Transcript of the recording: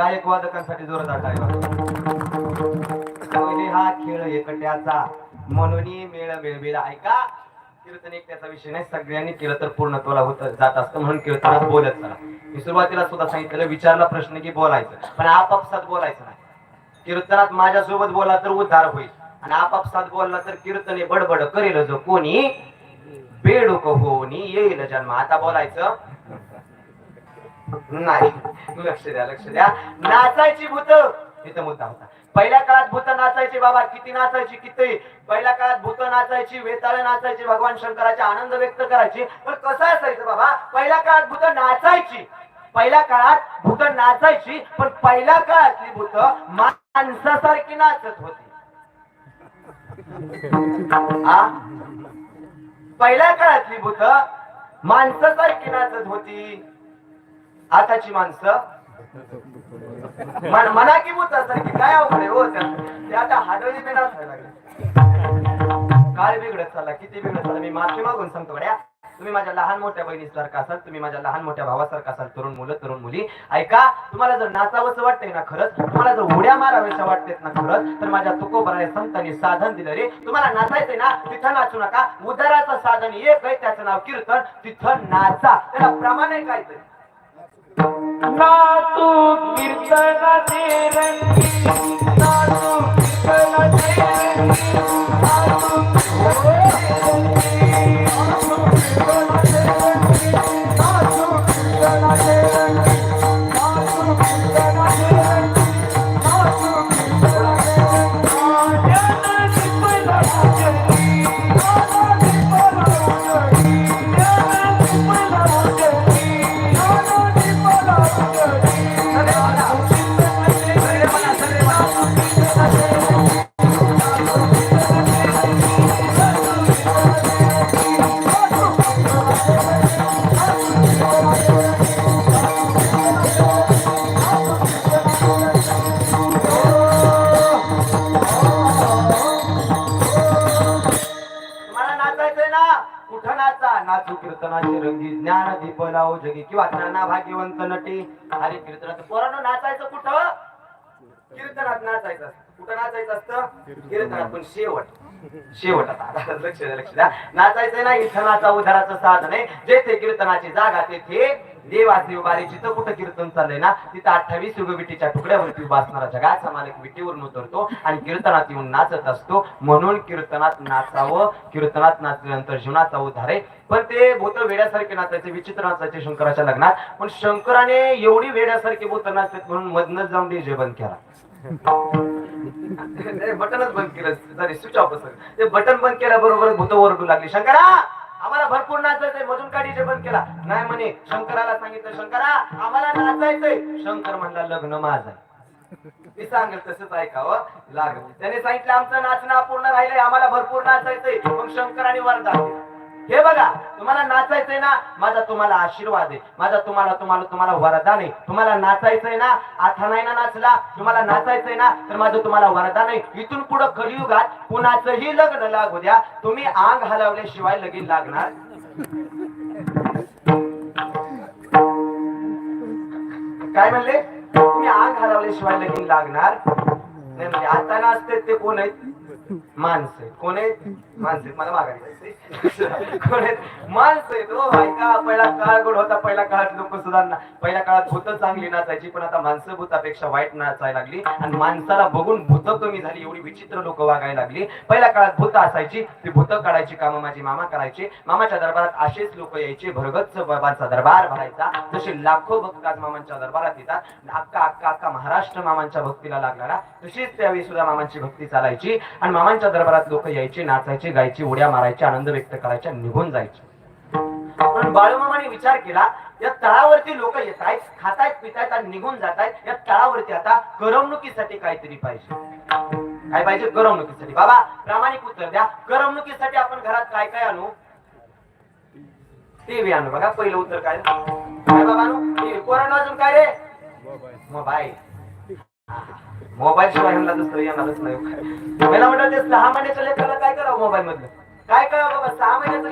गायक वादकांसाठी जोरदार टाळ्या हा खेळ एकट्याचा म्हणून मेळ मिळविला. ऐका कीर्तन एक त्याचा विषय नाही सगळ्यांनी केलं तर पूर्णत्वाला होत जात असतं म्हणून कीर्तनात बोलत चला. मी सुरुवातीला सुद्धा सांगितलं विचारला प्रश्न की बोलायचं पण आपापसात बोलायचं नाही. कीर्तनात माझ्यासोबत बोला तर उद्धार होईल. आणि आपापसात बोलला तर कीर्तने बडबड करेल जो कोणी बेडूक होनी येईल जन्म. आता बोलायचं नाही. लक्ष द्या लक्ष द्या. नाचायची भूत. इथं मुद्दा होता. पहिल्या काळात भूत नाचायची बाबा किती नाचायची किती? पहिल्या काळात भूत नाचायची वेताळ नाचायची भगवान शंकराचे आनंद व्यक्त करायची. पण कसं असायचं बाबा? पहिल्या काळात भूत नाचायची. पहिल्या काळात भूत नाचायची पण पहिल्या काळातली भूत माणसासारखी नाचत होती. पहिल्या काळातली भूत माणसासारखी नाचत होती. आताची माणसं. मन- मना की भूतासारखी काय अवघड हो त्या ते आता हाडळी बी लागले काय बिघडत चालला किती बिघडत चालला? मी माफी मागून सांगतो बड्या तुम्ही माझ्या लहान मोठ्या बहिणीसारखा असाल तुम्ही माझ्या लहान मोठ्या भावासारखा असाल तरुण मुलं तरुण मुली. ऐका तुम्हाला जर नाचावंसं वाटतंय ना खरंच तुम्हाला जर उड्या माराव्याच्या वाटतेत ना खरंच तर माझ्या तुकोबराने संतांनी साधन दिलं रे. तुम्हाला नाचायचंय ना तिथं नाचू नका. उदाराचं साधन एक आहे त्याचं नाव कीर्तन. तिथं नाचा. त्याला प्रमाण आहे काहीतरी नातू कीर्तनाचे रंगी नातू कीर्तनाचे रंगी नातू उठनाचा नाचू कीर्तनाचे रंगी ज्ञान दीप लावो जगी किंवा नाना भाग्यवंत नटी. हरे कीर्तनात पोरानं नाचायचं कुठं? कीर्तनात नाचायचं असतं. कुठं नाचायचं असतं? कीर्तनात. पण शेवट. शेवट आता. लक्ष द्या लक्ष द्या. नाचायचं ना इथं नाचा उधाराचं साधन आहे. जेथे कीर्तनाची जागा तेथे देवाचे उभारी जिथं कुठं कीर्तन चाललंय ना तिथं अठ्ठावीस युग विटीच्या तुकड्यावरती उभा असणारा जगाचा मालक विटीवरून उतरतो आणि कीर्तनात येऊन नाचत असतो. म्हणून कीर्तनात नाचावं कीर्तनात नाचल्यानंतर जीवनाचा उद्धार आहे. पण ते भूत वेड्यासारखे नाचायचे विचित्र नाचायचे शंकराच्या लग्नात. पण शंकराने एवढी वेड्यासारखी भूत नाचत म्हणून मधनच जाऊन डीजे बंद केला. बटनच बंद केलं. सॉरी स्विच ऑफ ते बटन बंद केल्याबरोबर भूत ओरडू लागली. शंकरा! आम्हाला भरपूर नाचायचंय मधून का बंद केला? नाही म्हणे शंकराला सांगितलं शंकरा आम्हाला नाचायचंय. शंकर म्हणला लग्न माझं मी सांगेल तसंच ऐकावं हो? लागलं. त्याने सांगितलं आमचं नाचणं अपूर्ण राहिलंय आम्हाला भरपूर नाचायचंय. मग शंकराने आणि दिलं. हे बघा तुम्हाला नाचायचंय ना माझा तुम्हाला आशीर्वाद आहे. माझा तुम्हाला तुम्हाला तुम्हाला वरदान आहे. तुम्हाला नाचायचंय ना आता नाही ना नाचला. तुम्हाला नाचायचंय ना तर माझं तुम्हाला वरदान आहे. इथून पुढे कलियुगात कुणाचंही लग्न लागू द्या. तुम्ही आंग हलवल्याशिवाय लगीन लागणार. काय म्हणले? तुम्ही आग हलवल्याशिवाय लगीन लागणार. नाही म्हणजे आता नाचते ते कोण आहेत? माणसं कोण आहेत? माणसं मला माघारी कोण आहेत? माणसं आहेत. हो ऐका पहिला काळ गोड होता? पहिल्या काळात लोक सुधारणा पहिल्या काळात भूत चांगली नाचायची पण आता माणसं भूतापेक्षा वाईट नाचायला लागली. आणि माणसाला बघून भूत कमी झाली एवढी विचित्र लोक वागायला लागली. पहिल्या काळात भूत असायची ती भूत काढायची कामं माझे मामा करायचे. मामाच्या दरबारात असेच लोक यायचे भरगच्च बाबांचा दरबार भरायचा. जसे लाखो भक्त आज मामांच्या दरबारात येतात. अक्का अक्का अक्का महाराष्ट्र मामांच्या भक्तीला लागणारा. तशीच त्यावेळी सुद्धा मामांची भक्ती चालायची. आणि मामांच्या दरबारात लोक यायचे नाचायचे गायचे उड्या मारायचे आनंद व्यक्त करायचे निघून जायचे. पण बाळूमामाने विचार केला या तळावरती लोक येत आहेत खातायत पितायत आणि निघून जात आहेत या तळावरती आता करमणुकीसाठी काहीतरी पाहिजे. काय पाहिजे? करमणुकीसाठी. बाबा प्रामाणिक उत्तर द्या. करमणुकीसाठी आपण घरात काय काय आणू? टीव्ही आणू. बघा पहिलं उत्तर काय? काय बाबा आणू? टीव्ही अजून काय रे? मोबाईल. मोबाईल शिवाय ह्यांना दुसरं येणारच नाही मला म्हटलं ते सहा महिन्याच्या लेकराला काय करावं मोबाईल मधलं काय करावं बाबा? सहा महिन्याचं